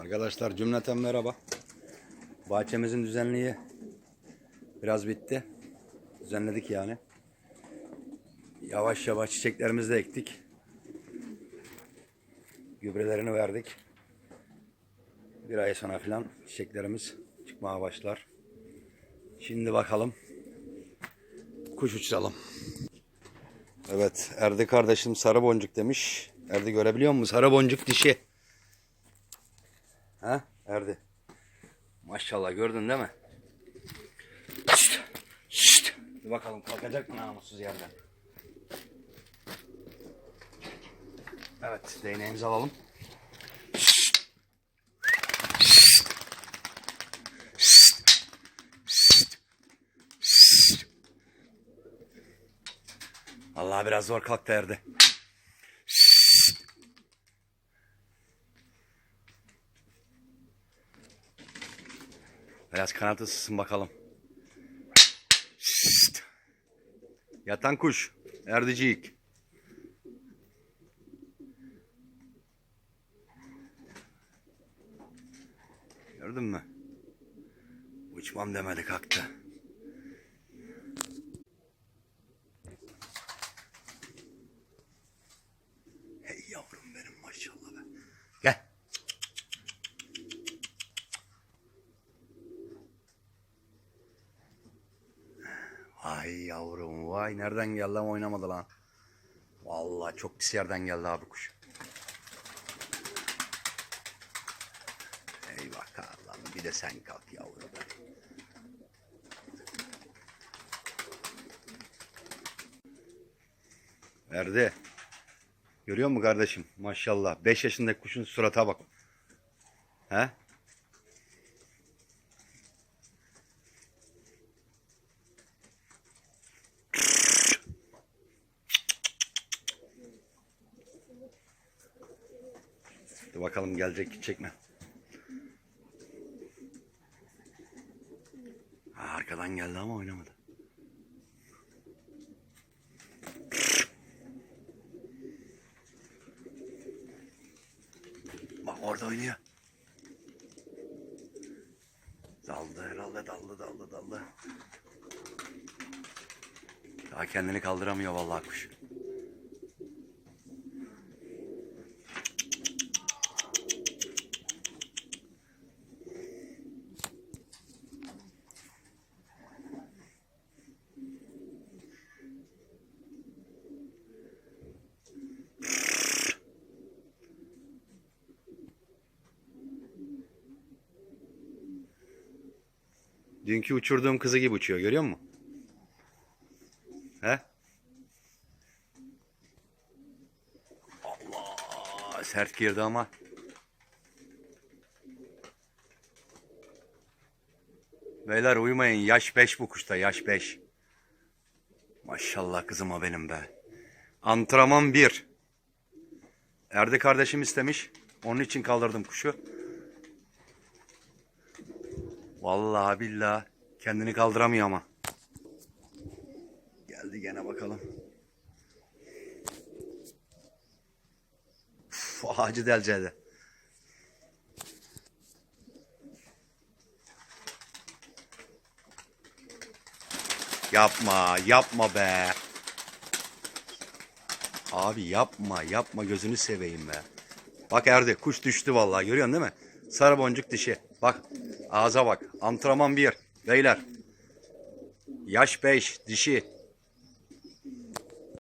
Arkadaşlar cümleten merhaba. Bahçemizin düzenliği biraz bitti. Düzenledik yani. Yavaş yavaş çiçeklerimizi de ektik. Gübrelerini verdik. Bir ay sonra falan çiçeklerimiz çıkmaya başlar. Şimdi bakalım. Kuş uçuralım. Evet Erdi kardeşim sarı boncuk demiş. Erdi görebiliyor musun? Sarı boncuk dişi. Ha Erdi. Maşallah gördün değil mi? Şşt, şşt. Bir bakalım kalkacak mı namussuz yerden. Evet değneğimizi alalım. Şşt. Vallahi biraz zor kalktı Erdi. Biraz kanat ısısın bakalım. Şşt. Yatan kuş. Erdicik. Gördün mü? Uçmam demedi kalktı. Hey yavrum benim maşallah be. Gel. Vay yavrum vay nereden geldi ama oynamadı lan. Vallahi çok pis yerden geldi abi kuş. Ey bakalım bir de sen kalk yavrum. Verdi. Görüyor musun kardeşim? Maşallah. 5 yaşındaki kuşun surata bak. He? Dur bakalım gelecek gidecek mi? Arkadan geldi ama oynamadı. Bak orada oynuyor. Daldı herhalde daldı daldı daldı. Daha kendini kaldıramıyor vallahi kuş. Dünkü uçurduğum kızı gibi uçuyor görüyor musun? He? Allah sert girdi ama. Beyler uyumayın yaş 5 bu kuşta yaş 5. Maşallah kızıma benim be. Antrenman 1. Erdi kardeşim istemiş. Onun için kaldırdım kuşu. Vallahi billahi kendini kaldıramıyor ama. Geldi gene bakalım. Uf, ağacı delcedi. Yapma, yapma be. Abi yapma, yapma gözünü seveyim be. Bak Erdi, kuş düştü vallahi görüyorsun değil mi? Sarı boncuk dişi. Bak, ağza bak. Antrenman bir. Beyler. Yaş 5, dişi.